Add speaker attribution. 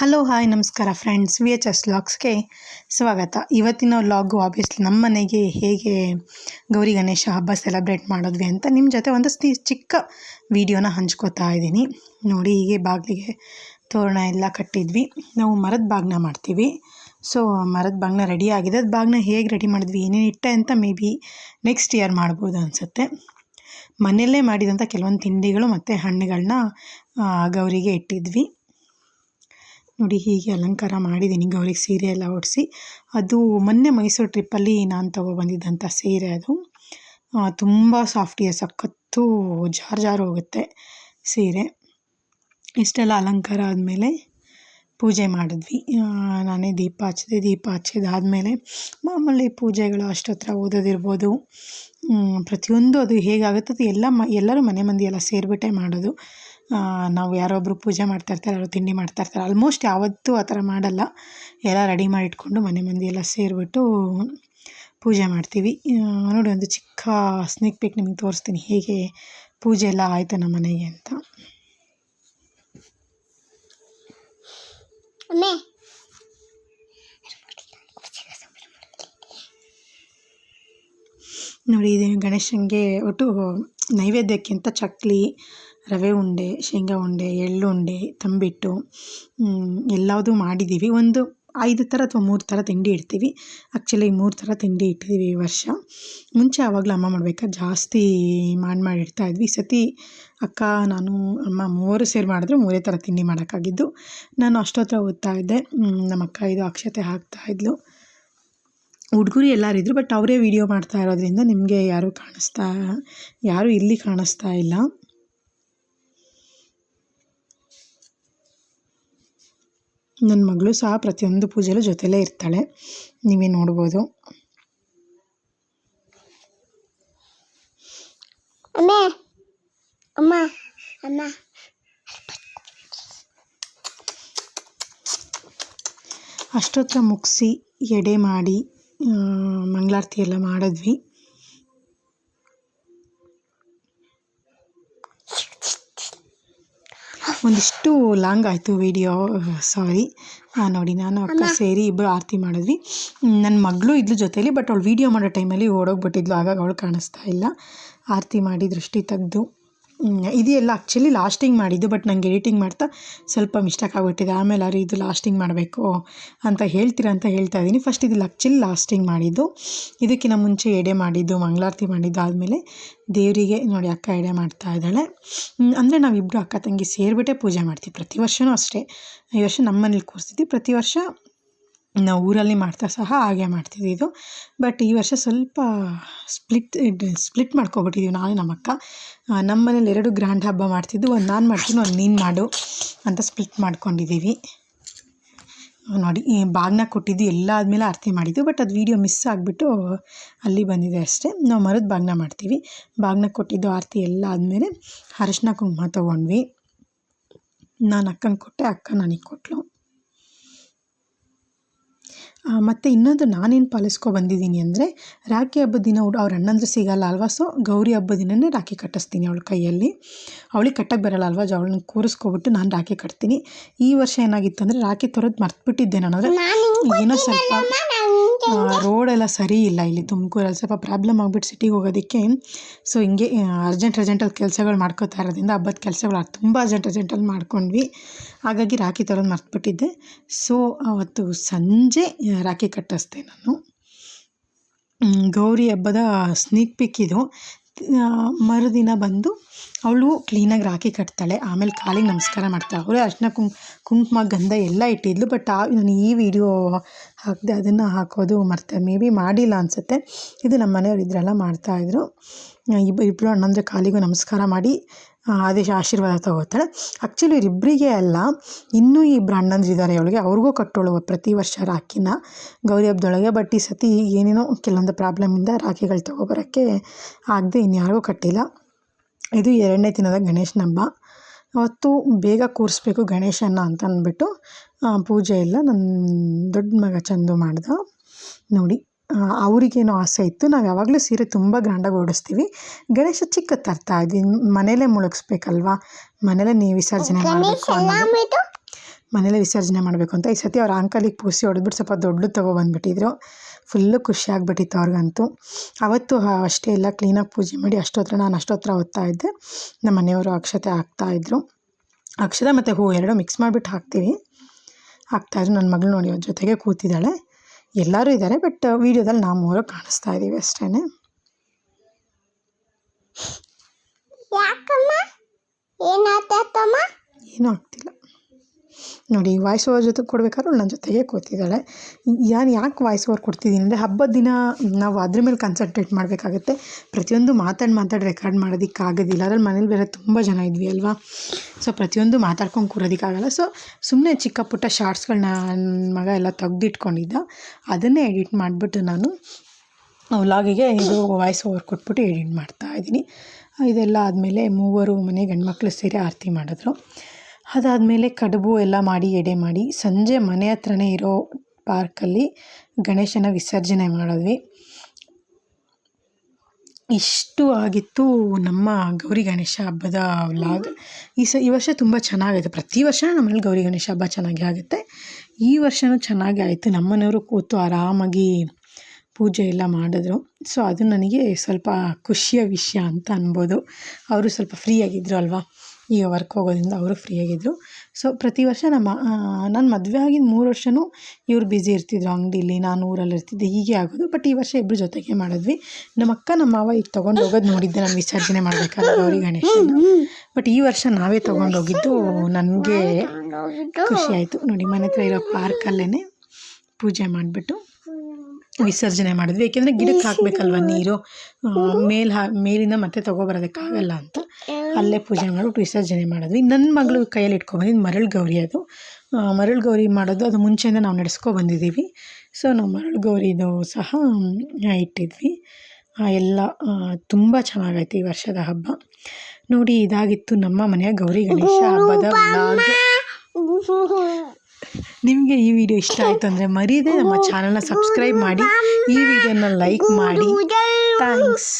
Speaker 1: Hello hi ನಮಸ್ಕಾರ friends V H S ಲಾಗ್ಸ್ಗೆ ಸ್ವಾಗತ. ಇವತ್ತಿನ ಲಾಗು ಆಬ್ವಿಯಸ್ಲಿ ನಮ್ಮ ಮನೆಗೆ ಹೇಗೆ ಗೌರಿ ಗಣೇಶ ಹಬ್ಬ ಸೆಲೆಬ್ರೇಟ್ ಮಾಡಿದ್ವಿ ಅಂತ ನಿಮ್ಮ ಜೊತೆ ಒಂದು ಚಿಕ್ಕ ವಿಡಿಯೋನ ಹಂಚ್ಕೋತಾ ಇದ್ದೀನಿ. ನೋಡಿ, ಹೀಗೆ ಬಾಗಿಲಿಗೆ ತೋರಣ ಎಲ್ಲ ಕಟ್ಟಿದ್ವಿ. ನಾವು ಮರದ ಬಾಗ್ನ ಮಾಡ್ತೀವಿ. ಸೊ ಮರದ ಬಾಗ್ನ ರೆಡಿ ಆಗಿದೆ. ಅದು ಬಾಗ್ನ ಹೇಗೆ ರೆಡಿ ಮಾಡಿದ್ವಿ, ಏನೇನು ಇಟ್ಟೆ ಅಂತ ಮೇ ಬಿ ನೆಕ್ಸ್ಟ್ ಇಯರ್ ಮಾಡ್ಬೋದು ಅನಿಸುತ್ತೆ. ಮನೆಯಲ್ಲೇ ಮಾಡಿದಂಥ ಕೆಲವೊಂದು ತಿಂಡಿಗಳು ಮತ್ತು ಹಣ್ಣುಗಳನ್ನ ಗೌರಿಗೆ ಇಟ್ಟಿದ್ವಿ. ನೋಡಿ ಹೀಗೆ ಅಲಂಕಾರ ಮಾಡಿದ್ದೀನಿ. ಗೌರಿಗೆ ಸೀರೆ ಎಲ್ಲ ಉಡಿಸಿ. ಅದು ಮೊನ್ನೆ ಮೈಸೂರು ಟ್ರಿಪ್ಪಲ್ಲಿ ನಾನು ತೊಗೊಬಂದಿದ್ದಂಥ ಸೀರೆ ಅದು. ತುಂಬ ಸಾಫ್ಟ್ ಸಖತ್ತು ಜಾರು ಜಾರು ಹೋಗುತ್ತೆ ಸೀರೆ. ಇಷ್ಟೆಲ್ಲ ಅಲಂಕಾರ ಆದಮೇಲೆ ಪೂಜೆ ಮಾಡಿದ್ವಿ. ನಾನೇ ದೀಪ ಹಚ್ಚಿದೆ, ದೀಪ ಹಚ್ಚಿದಾದಮೇಲೆ ಮಾಮೂಲಿ ಪೂಜೆಗಳು ಅಷ್ಟತ್ರ ಓದೋದಿರ್ಬೋದು. ಪ್ರತಿಯೊಂದು ಅದು ಹೇಗಾಗುತ್ತೆ ಅದು ಎಲ್ಲ ಮ, ಎಲ್ಲರೂ ಮನೆ ಮಂದಿ ಎಲ್ಲ ಸೇರಿಬಿಟ್ಟೆ ಮಾಡೋದು. ನಾವು ಯಾರೊಬ್ಬರು ಪೂಜೆ ಮಾಡ್ತಾಯಿರ್ತಾರೆ ಯಾರೋ ತಿಂಡಿ ಮಾಡ್ತಾಯಿರ್ತಾರೆ ಆಲ್ಮೋಸ್ಟ್ ಯಾವತ್ತೂ ಆ ಥರ ಮಾಡಲ್ಲ. ಎಲ್ಲ ರೆಡಿ ಮಾಡಿ ಇಟ್ಕೊಂಡು ಮನೆ ಮಂದಿ ಎಲ್ಲ ಸೇರಿಬಿಟ್ಟು ಪೂಜೆ ಮಾಡ್ತೀವಿ. ನೋಡಿ ಒಂದು ಚಿಕ್ಕ ಸ್ನೇಕ್ ಪೀಕ್ ನಿಮಗೆ ತೋರಿಸ್ತೀನಿ ಹೇಗೆ ಪೂಜೆ ಎಲ್ಲ ಆಯಿತು ನಮ್ಮ ಮನೆಗೆ ಅಂತ. ನೋಡಿ ಇದು ಗಣೇಶನಿಗೆ ಒಟ್ಟು ನೈವೇದ್ಯಕ್ಕಿಂತ ಚಕ್ಲಿ ರವೆ ಉಂಡೆ, ಶೇಂಗಾ ಉಂಡೆ ಎಳ್ಳುಂಡೆ ತಂಬಿಟ್ಟು ಎಲ್ಲದೂ ಮಾಡಿದ್ದೀವಿ ಒಂದು ಐದು ಥರ ಅಥವಾ ಮೂರು ಥರ ತಿಂಡಿ ಇಡ್ತೀವಿ. ಆ್ಯಕ್ಚುಲಿ ಮೂರು ಥರ ತಿಂಡಿ ಇಟ್ಟಿದ್ದೀವಿ ಈ ವರ್ಷ. ಮುಂಚೆ ಆವಾಗಲೂ ಅಮ್ಮ ಮಾಡ್ಬೇಕಾದ್ರೆ ಜಾಸ್ತಿ ಮಾಡಿ ಮಾಡಿ ಇಡ್ತಾಯಿದ್ವಿ ಈ ಸತಿ ಅಕ್ಕ, ನಾನು, ಅಮ್ಮ ಮೂವರು ಸೇರಿ ಮಾಡಿದ್ರು. ಮೂರೇ ಥರ ತಿಂಡಿ ಮಾಡೋಕ್ಕಾಗಿದ್ದು. ನಾನು ಅಷ್ಟೊತ್ತರ ಓದ್ತಾ ಇದ್ದೆ. ನಮ್ಮ ಅಕ್ಕ ಇದು ಅಕ್ಷತೆ ಹಾಕ್ತಾಯಿದ್ಲು ಹುಡುಗರು ಎಲ್ಲರಿದ್ರು ಬಟ್ ಅವರೇ ವೀಡಿಯೋ ಮಾಡ್ತಾ ಇರೋದ್ರಿಂದ ನಿಮಗೆ ಯಾರೂ ಕಾಣಿಸ್ತಾ, ಯಾರೂ ಇಲ್ಲಿ ಕಾಣಿಸ್ತಾ ಇಲ್ಲ. ನನ್ನ ಮಗಳು ಸಹ ಪ್ರತಿಯೊಂದು ಪೂಜೆಲೂ ಜೊತೆಲೇ ಇರ್ತಾಳೆ. ನೀವೇ ನೋಡ್ಬೋದು.
Speaker 2: ಅಮ್ಮ ಅಮ್ಮ ಅಮ್ಮ.
Speaker 1: ಅಷ್ಟೊತ್ತಿಗೆ ಮುಗಿಸಿ ಎಡೆ ಮಾಡಿ ಮಂಗಳಾರತಿ ಎಲ್ಲ ಮಾಡಿದ್ವಿ. ಒಂದಿಷ್ಟು ಲಾಂಗ್ ಆಯಿತು ವೀಡಿಯೋ ಸಾರಿ. ನೋಡಿ ನಾನು ಅಕ್ಕ ಸೇರಿ ಇಬ್ಬರು ಆರತಿ ಮಾಡಿದ್ವಿ. ನನ್ನ ಮಗಳು ಇದ್ಲು ಜೊತೇಲಿ ಬಟ್ ಅವಳು ವೀಡಿಯೋ ಮಾಡೋ ಟೈಮಲ್ಲಿ ಓಡೋಗ್ಬಿಟ್ಟಿದ್ಲು. ಹಾಗಾಗಿ ಅವಳು ಕಾಣಿಸ್ತಾ ಇಲ್ಲ. ಆರತಿ ಮಾಡಿ ದೃಷ್ಟಿ ತೆಗೆದು. ಇದೆಲ್ಲ ಆ್ಯಕ್ಚುಲಿ ಲಾಸ್ಟಿಂಗ್ ಮಾಡಿದ್ದು ಬಟ್ ನನಗೆ ಎಡಿಟಿಂಗ್ ಮಾಡ್ತಾ ಸ್ವಲ್ಪ ಮಿಸ್ಟೇಕ್ ಆಗಿಬಿಟ್ಟಿದೆ. ಆಮೇಲೆ ಅವ್ರು ಇದು ಲಾಸ್ಟಿಂಗ್ ಮಾಡಬೇಕು ಅಂತ ಹೇಳ್ತೀರ ಅಂತ ಹೇಳ್ತಾ ಇದ್ದೀನಿ. ಫಸ್ಟ್ ಇದು ಆ್ಯಕ್ಚುಲಿ ಲಾಸ್ಟಿಂಗ್ ಮಾಡಿದ್ದು. ಇದಕ್ಕಿಂತ ಮುಂಚೆ ಎಡೆ ಮಾಡಿದ್ದು, ಮಂಗಳಾರತಿ ಮಾಡಿದ್ದು ಆದಮೇಲೆ ದೇವರಿಗೆ ನೋಡಿ ಅಕ್ಕ ಎಡೆ ಮಾಡ್ತಾ ಇದ್ದಾಳೆ. ಅಂದರೆ ನಾವಿಬ್ಬರು ಅಕ್ಕ ತಂಗಿ ಸೇರಿಬಿಟ್ಟೆ ಪೂಜೆ ಮಾಡ್ತೀವಿ. ಪ್ರತಿ ವರ್ಷವೂ ಅಷ್ಟೇ. ಈ ವರ್ಷ ನಮ್ಮ ಮನೇಲಿ ಪ್ರತಿ ವರ್ಷ ನಾವು ಊರಲ್ಲಿ ಮಾಡ್ತಾ ಸಹ ಹಾಗೆ ಮಾಡ್ತಿದ್ವಿ ಇದು. ಬಟ್ ಈ ವರ್ಷ ಸ್ವಲ್ಪ ಸ್ಪ್ಲಿಟ್ ಸ್ಪ್ಲಿಟ್ ಮಾಡ್ಕೊಬಿಟ್ಟಿದ್ದೀವಿ ನಾನು ನಮ್ಮ ಅಕ್ಕ. ನಮ್ಮ ಮನೇಲಿ ಎರಡು ಗ್ರ್ಯಾಂಡ್ ಹಬ್ಬ ಮಾಡ್ತಿದ್ದು. ಒಂದು ನಾನು ಮಾಡ್ತೀನಿ, ಒಂದು ನೀನು ಮಾಡು ಅಂತ ಸ್ಪ್ಲಿಟ್ ಮಾಡ್ಕೊಂಡಿದ್ದೀವಿ. ನೋಡಿ, ಈ ಬಾಗ್ನ ಕೊಟ್ಟಿದ್ದು ಎಲ್ಲ ಆದಮೇಲೆ ಆರತಿ ಮಾಡಿದ್ದು. ಬಟ್ ಅದು ವೀಡಿಯೋ ಮಿಸ್ ಆಗಿಬಿಟ್ಟು ಅಲ್ಲಿ ಬಂದಿದೆ ಅಷ್ಟೇ. ನಾವು ಮರದ ಬಾಗ್ನ ಮಾಡ್ತೀವಿ. ಬಾಗ್ನ ಕೊಟ್ಟಿದ್ದು ಆರತಿ ಎಲ್ಲ ಆದಮೇಲೆ ಅರಶಿನ ಕುಂಕುಮ ತೊಗೊಂಡ್ವಿ. ನಾನು ಅಕ್ಕನ ಕೊಟ್ಟೆ, ಅಕ್ಕ ನನಗೆ ಕೊಟ್ಟಳು ಮತ್ತು ಇನ್ನೊಂದು ನಾನೇನು ಪಾಲಿಸ್ಕೊ ಬಂದಿದ್ದೀನಿ ಅಂದರೆ ರಾಖಿ ಹಬ್ಬದ ದಿನ ಅವ್ರ ಅಣ್ಣಂದ್ರೆ ಸಿಗಲ್ಲ ಅಲ್ವಾ? ಸೊ ಗೌರಿ ಹಬ್ಬದ ದಿನವೇ ರಾಖಿ ಕಟ್ಟಿಸ್ತೀನಿ ಅವಳ ಕೈಯಲ್ಲಿ. ಅವಳಿಗೆ ಕಟ್ಟಕ್ಕೆ ಬರಲ್ಲ ಅಲ್ವಾ? ಅವಳನ್ನ ಕೂರಿಸ್ಕೊಬಿಟ್ಟು ನಾನು ರಾಖಿ ಕಟ್ತೀನಿ. ಈ ವರ್ಷ ಏನಾಗಿತ್ತು ಅಂದರೆ ರಾಖಿ ತರೋದು ಮರ್ತ್ಬಿಟ್ಟಿದ್ದೆ ನಾನು. ಅಂದರೆ ಏನೋ ಸ್ವಲ್ಪ ರೋಡೆಲ್ಲ ಸರಿ ಇಲ್ಲ ಇಲ್ಲಿ ತುಮಕೂರಲ್ಲಿ. ಸ್ವಲ್ಪ ಪ್ರಾಬ್ಲಮ್ ಆಗ್ಬಿಟ್ಟು ಸಿಟಿಗೆ ಹೋಗೋದಕ್ಕೆ. ಸೊ ಹಿಂಗೆ ಅರ್ಜೆಂಟ್ ಅರ್ಜೆಂಟಲ್ಲಿ ಕೆಲಸಗಳು ಮಾಡ್ಕೋತಾ ಇರೋದ್ರಿಂದ ಹಬ್ಬದ ಕೆಲಸಗಳು ತುಂಬ ಅರ್ಜೆಂಟ್ ಅರ್ಜೆಂಟಲ್ಲಿ ಮಾಡ್ಕೊಂಡ್ವಿ. ಹಾಗಾಗಿ ರಾಖಿ ತರೋದು ಮರ್ತುಬಿಟ್ಟಿದ್ದೆ. ಸೊ ಅವತ್ತು ಸಂಜೆ ರಾಖಿ ಕಟ್ಟಿಸ್ದೆ ನಾನು. ಗೌರಿ ಹಬ್ಬದ ಸ್ನೀಕ್ ಪಿಕ್ ಇದು. ಮರುದಿನ ಬಂದು ಅವಳು ಕ್ಲೀನಾಗಿ ರಾಖಿ ಕಟ್ತಾಳೆ. ಆಮೇಲೆ ಕಾಲಿಗೆ ನಮಸ್ಕಾರ ಮಾಡ್ತಾಳೆ. ಅವಳೇ ಅರ್ಶಿನ ಕುಂಕು ಕುಂಕುಮ, ಗಂಧ ಎಲ್ಲ ಇಟ್ಟಿದ್ಲು ಬಟ್ ಆ ನಾನು ಈ ವಿಡಿಯೋ ಹಾಕಿದೆ, ಅದನ್ನು ಹಾಕೋದು ಮರ್ತೆ ಮೇ ಬಿ ಮಾಡಿಲ್ಲ ಅನಿಸುತ್ತೆ. ಇದು ನಮ್ಮ ಮನೆಯವ್ರು ಇದರೆಲ್ಲ ಮಾಡ್ತಾಯಿದ್ರು ಇಬ್ಬ ಇಬ್ಬರು ಅಣ್ಣಂದ್ರೆ ಕಾಲಿಗೂ ನಮಸ್ಕಾರ ಮಾಡಿ ಆದೇಶ ಆಶೀರ್ವಾದ ತಗೋತಾಳೆ. ಆ್ಯಕ್ಚುಲಿ ಇವರಿಬ್ಬರಿಗೆ ಅಲ್ಲ, ಇನ್ನೂ ಈ ಅಣ್ಣಂದ್ರು ಇದ್ದಾರೆ ಅವಳಿಗೆ. ಅವ್ರಿಗೂ ಕಟ್ಟೋಳು ಪ್ರತಿ ವರ್ಷ ರಾಖಿನ, ಗೌರಿ ಹಬ್ಬದೊಳಗೆ. ಬಟ್ ಈ ಸತಿ ಏನೇನೋ ಕೆಲವೊಂದು ಪ್ರಾಬ್ಲಮಿಂದ ರಾಖಿಗಳು ತೊಗೊಬರೋಕ್ಕೆ ಆಗದೆ ಇನ್ಯಾರಿಗೂ ಕಟ್ಟಿಲ್ಲ. ಇದು ಎರಡನೇ ದಿನದ ಗಣೇಶನ ಹಬ್ಬ. ಅವತ್ತು ಬೇಗ ಕೂರಿಸ್ಬೇಕು ಗಣೇಶನ ಅಂತ ಅಂದ್ಬಿಟ್ಟು ಪೂಜೆ ಎಲ್ಲ ನನ್ನ ದೊಡ್ಡ ಮಗ ಚಂದು ಮಾಡ್ದ. ನೋಡಿ. ಅವರಿಗೇನೋ ಆಸೆ ಇತ್ತು. ನಾವು ಯಾವಾಗಲೂ ಸೀರೆ ತುಂಬ ಗ್ರ್ಯಾಂಡಾಗಿ ಓಡಿಸ್ತೀವಿ. ಗಣೇಶ ಚಿಕ್ಕದು ತರ್ತಾ ಇದ್ವಿ ಮನೇಲೇ ಮುಳುಗಿಸ್ಬೇಕಲ್ವಾ? ಮನೇಲೇ ನೀವು ವಿಸರ್ಜನೆ ಮಾಡಬೇಕು ಅನ್ನೋದು. ಮನೇಲೇ ವಿಸರ್ಜನೆ ಮಾಡಬೇಕು ಅಂತ. ಈ ಸತಿ ಅವ್ರ ಅಂಕಲಿಗೆ ಪೂಸಿ ಹೊಡೆದ್ಬಿಟ್ಟು ಸ್ವಲ್ಪ ದೊಡ್ಡದು ತೊಗೊಬಂದ್ಬಿಟ್ಟಿದ್ರು ಫುಲ್ಲು ಖುಷಿ ಆಗ್ಬಿಟ್ಟಿತ್ತು ಅವ್ರಿಗಂತೂ. ಅವತ್ತು ಹ- ಅಷ್ಟೇ ಎಲ್ಲ ಕ್ಲೀನಾಗಿ ಪೂಜೆ ಮಾಡಿ ಅಷ್ಟೋತ್ರ ನಾನು ಅಷ್ಟೋತ್ರ ಓದ್ತಾ ಇದ್ದೆ. ನಮ್ಮ ಮನೆಯವರು ಅಕ್ಷತೆ ಹಾಕ್ತಾಯಿದ್ರು ಅಕ್ಷತೆ ಮತ್ತು ಹೂವು ಎರಡು ಮಿಕ್ಸ್ ಮಾಡಿಬಿಟ್ಟು ಹಾಕ್ತೀವಿ. ಹಾಕ್ತಾಯಿದ್ರು ನನ್ನ ಮಗಳು ನೋಡಿ ಅವ್ರ ಜೊತೆಗೆ ಕೂತಿದ್ದಾಳೆ. ಎಲ್ಲರೂ ಇದ್ದಾರೆ ಬಟ್ ವಿಡಿಯೋದಲ್ಲಿ ನಾವು ಮೂರು ಕಾಣಿಸ್ತಾ ಇದ್ದೀವಿ ಅಷ್ಟೇ
Speaker 2: ಯಾಕಮ್ಮ? ಏನಾಗ್ತಮ್ಮ
Speaker 1: ಏನೂ ಆಗ್ತಿಲ್ಲ. ನೋಡಿ ವಾಯ್ಸ್ ಓವರ್ ಜೊತೆ ಕೊಡ್ಬೇಕಾದ್ರೆ ನನ್ನ ಜೊತೆಗೆ ಕೂತಿದ್ದಾಳೆ. ನಾನು ಯಾಕೆ ವಾಯ್ಸ್ ಓವರ್ ಕೊಡ್ತಿದ್ದೀನಿ ಅಂದರೆ, ಹಬ್ಬದ ದಿನ ನಾವು ಅದ್ರ ಮೇಲೆ ಕಾನ್ಸಂಟ್ರೇಟ್ ಮಾಡಬೇಕಾಗುತ್ತೆ. ಪ್ರತಿಯೊಂದು ಮಾತಾಡಿ ಮಾತಾಡಿ ರೆಕಾರ್ಡ್ ಮಾಡೋದಕ್ಕಾಗೋದಿಲ್ಲ. ಅದ್ರಲ್ಲಿ ಮನೇಲಿ ಬೇರೆ ತುಂಬ ಜನ ಇದ್ವಿ ಅಲ್ವಾ? ಸೊ ಪ್ರತಿಯೊಂದು ಮಾತಾಡ್ಕೊಂಡು ಕೂರೋದಕ್ಕಾಗಲ್ಲ. ಸೊ ಸುಮ್ಮನೆ ಚಿಕ್ಕ ಪುಟ್ಟ ಶಾರ್ಟ್ಸ್ಗಳನ್ನ ನನ್ನ ಮಗ ಎಲ್ಲ ತೆಗ್ದಿಟ್ಕೊಂಡಿದ್ದ. ಅದನ್ನೇ ಎಡಿಟ್ ಮಾಡಿಬಿಟ್ಟು ನಾನು ವ್ಲಾಗಿಗೆ ಇದು ವಾಯ್ಸ್ ಓವರ್ ಕೊಟ್ಬಿಟ್ಟು ಎಡಿಟ್ ಮಾಡ್ತಾ ಇದ್ದೀನಿ. ಇದೆಲ್ಲ ಆದಮೇಲೆ ಮೂವರು ಮನೆ ಗಂಡು ಮಕ್ಕಳು ಸೇರಿ ಆರತಿ ಮಾಡಿದ್ರು. ಅದಾದಮೇಲೆ ಕಡುಬು ಎಲ್ಲ ಮಾಡಿ, ಎಡೆ ಮಾಡಿ, ಸಂಜೆ ಮನೆ ಹತ್ರನೇ ಇರೋ ಪಾರ್ಕಲ್ಲಿ ಗಣೇಶನ ವಿಸರ್ಜನೆ ಮಾಡಿದ್ವಿ. ಇಷ್ಟು ಆಗಿತ್ತು ನಮ್ಮ ಗೌರಿ ಗಣೇಶ ಹಬ್ಬದ ವ್ಲಾಗ್. ಈ ಸ, ಈ ವರ್ಷ ತುಂಬ ಚೆನ್ನಾಗೈತೆ. ಪ್ರತಿ ವರ್ಷ ನಮ್ಮಲ್ಲಿ ಗೌರಿ ಗಣೇಶ ಹಬ್ಬ ಚೆನ್ನಾಗಿ ಆಗುತ್ತೆ. ಈ ವರ್ಷವೂ ಚೆನ್ನಾಗಿ ಆಯಿತು. ನಮ್ಮನೆಯವರು ಕೂತು ಆರಾಮಾಗಿ ಪೂಜೆ ಎಲ್ಲ ಮಾಡಿದ್ರು. ಸೊ, ಅದು ನನಗೆ ಸ್ವಲ್ಪ ಖುಷಿಯ ವಿಷಯ ಅಂತ ಅನ್ಬೋದು. ಅವರು ಸ್ವಲ್ಪ ಫ್ರೀ ಆಗಿದ್ದರು ಅಲ್ವಾ? ಈಗ ವರ್ಕ್ ಹೋಗೋದ್ರಿಂದ ಅವರು ಫ್ರೀ ಆಗಿದ್ದರು ಸೊ ಪ್ರತಿ ವರ್ಷ ನಮ್ಮ ನಾನು ಮದುವೆ ಆಗಿದ್ದ ಮೂರು ವರ್ಷವೂ ಇವ್ರು ಬ್ಯುಸಿ ಇರ್ತಿದ್ರು ಅಂಗಡಿಲಿ ನಾನು ಊರಲ್ಲಿ ಇರ್ತಿದ್ದೆ ಹೀಗೆ ಆಗೋದು. ಬಟ್ ಈ ವರ್ಷ ಇಬ್ಬರು ಜೊತೆಗೆ ಮಾಡಿದ್ವಿ. ನಮ್ಮ ಅಕ್ಕ ನಮ್ಮ ಮಾವ ಈಗ ತೊಗೊಂಡು ಹೋಗೋದು ನೋಡಿದ್ದೆ ನಾನು ವಿಸರ್ಜನೆ ಮಾಡಬೇಕಾದ್ರೆ ಗೌರಿ ಗಣೇಶ ಬಟ್ ಈ ವರ್ಷ ನಾವೇ ತೊಗೊಂಡೋಗಿದ್ದು ನನಗೆ ಖುಷಿ ಆಯಿತು. ನೋಡಿ ಮನೆ ಹತ್ರ ಇರೋ ಪಾರ್ಕಲ್ಲೇ ಪೂಜೆ ಮಾಡಿಬಿಟ್ಟು. ವಿಸರ್ಜನೆ ಮಾಡಿದ್ವಿ. ಯಾಕೆಂದ್ರೆ ಗಿಡಕ್ಕೆ ಹಾಕಬೇಕಲ್ವ ನೀರು? ಮೇಲೆ ಹಾ ಮೇಲಿಂದ ಮತ್ತೆ ಆಗಲ್ಲ ಅಂತ. ಅಲ್ಲೇ ಪೂಜೆ ಮಾಡಿಬಿಟ್ಟು ವಿಸರ್ಜನೆ ಮಾಡಿದ್ವಿ. ನನ್ನ ಮಗಳು ಕೈಯಲ್ಲಿ ಇಟ್ಕೊಬಂದಿದ್ದು ಮರಳು ಗೌರಿ ಅದು. ಮರಳ್ ಗೌರಿ ಮಾಡೋದು ಅದು ಮುಂಚೆಯಿಂದ ನಾವು ನಡೆಸ್ಕೊ ಬಂದಿದ್ದೀವಿ. ಸೊ ನಾವು ಮರಳು ಗೌರಿದು ಸಹ ಇಟ್ಟಿದ್ವಿ. ಎಲ್ಲ ತುಂಬ ಚೆನ್ನಾಗೈತಿ ಈ ವರ್ಷದ ಹಬ್ಬ. ನೋಡಿ ಇದಾಗಿತ್ತು ನಮ್ಮ ಮನೆಯ ಗೌರಿ ಗಣೇಶ ಹಬ್ಬದ ನಿಮಗೆ ಈ ವಿಡಿಯೋ ಇಷ್ಟ ಆಯಿತು ಅಂದರೆ ಮರೀದೆ ನಮ್ಮ ಚಾನಲ್ನ ಸಬ್ಸ್ಕ್ರೈಬ್ ಮಾಡಿ ಈ ವಿಡಿಯೋನ ಲೈಕ್ ಮಾಡಿ. ಥ್ಯಾಂಕ್ಸ್